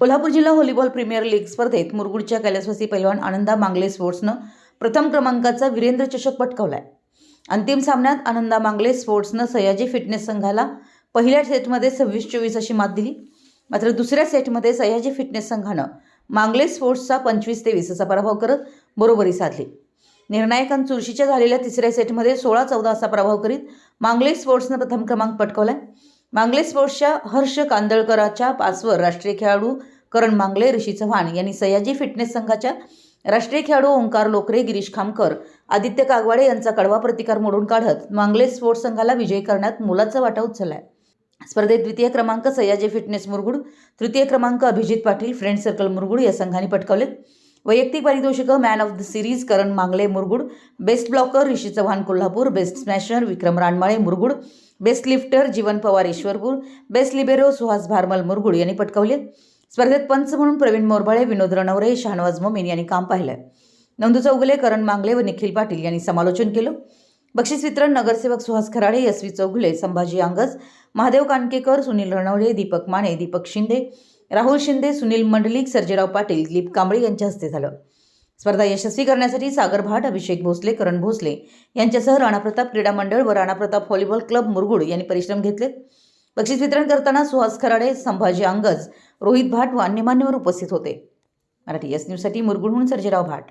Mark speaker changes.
Speaker 1: कोल्हापूर जिल्हा volleyball premier league स्पर्धेत मुरगुडच्या कैलासवासी पैलवान आनंदा मांगले स्पोर्ट्सनं प्रथम क्रमांकाचा वीरेंद्र चषक पटकावलाय. अंतिम सामन्यात आनंदा मांगले स्पोर्ट्सनं सयाजी फिटनेस संघाला पहिल्या सेटमध्ये सव्वीस चोवीस अशी मात दिली. मात्र दुसऱ्या सेटमध्ये सयाजी फिटनेस संघानं मांगले स्पोर्ट्सचा पंचवीस तेवीस असा पराभव करत बरोबरी साधली. निर्णायकां चुरशीच्या झालेल्या तिसऱ्या सेटमध्ये सोळा चौदा असा पराभव करीत मांगले स्पोर्ट्सनं प्रथम क्रमांक पटकावलाय. मांगले स्पोर्ट्सच्या हर्ष कांदळकराच्या पाचवर राष्ट्रीय खेळाडू करण मांगले ऋषी चव्हाण यांनी सयाजी फिटनेस संघाच्या राष्ट्रीय खेळाडू ओंकार लोकरे गिरीश खामकर आदित्य कागवाडे यांचा कडवा प्रतिकार मोडून काढत मांगले स्पोर्ट्स संघाला विजयी करण्यात मोलाचा वाटा उचललाय. स्पर्धेत द्वितीय क्रमांक सयाजी फिटनेस मुरगुड तृतीय क्रमांक अभिजित पाटील फ्रेंड सर्कल मुरगुड या संघाने पटकावलेत. वैयक्तिक पारितोषिकं man of the series Karan Mangle Murgud. Best blocker Rishi Chavan Kolhapur. Best smasher Vikram Ranmale Murgud. Best lifter Jeevan Pawar Ishwarpur. Best libero Suhas Bharmal Murgud यांनी पटकावले. स्पर्धेत पंच म्हणून प्रवीण मोरबाळे विनोद रणवरे शहानवाज मोमीन यांनी काम पाहिलंय. नंदू चौगुले करण मांगले व निखिल पाटील यांनी समालोचन केलं. बक्षीस वितरण नगरसेवक सुहास खराडे यशवी चौगुले संभाजी अंगज महादेव कानकेकर सुनील रणवडे दीपक माने दीपक शिंदे राहुल शिंदे सुनील मंडलिक सर्जेराव पाटील दिलीप कांबळे यांच्या हस्ते झालं. स्पर्धा यशस्वी करण्यासाठी सागर भाट अभिषेक भोसले करण भोसले यांच्यासह राणाप्रताप क्रीडा मंडळ व राणाप्रताप व्हॉलीबॉल क्लब मुरगुड यांनी परिश्रम घेतले. बक्षीस वितरण करताना सुहास खराडे संभाजी अंगज रोहित भाट व अन्य मान्यवर उपस्थित होते. मराठी एस न्यूजसाठी मुरगुडहून सर्जेराव भाट.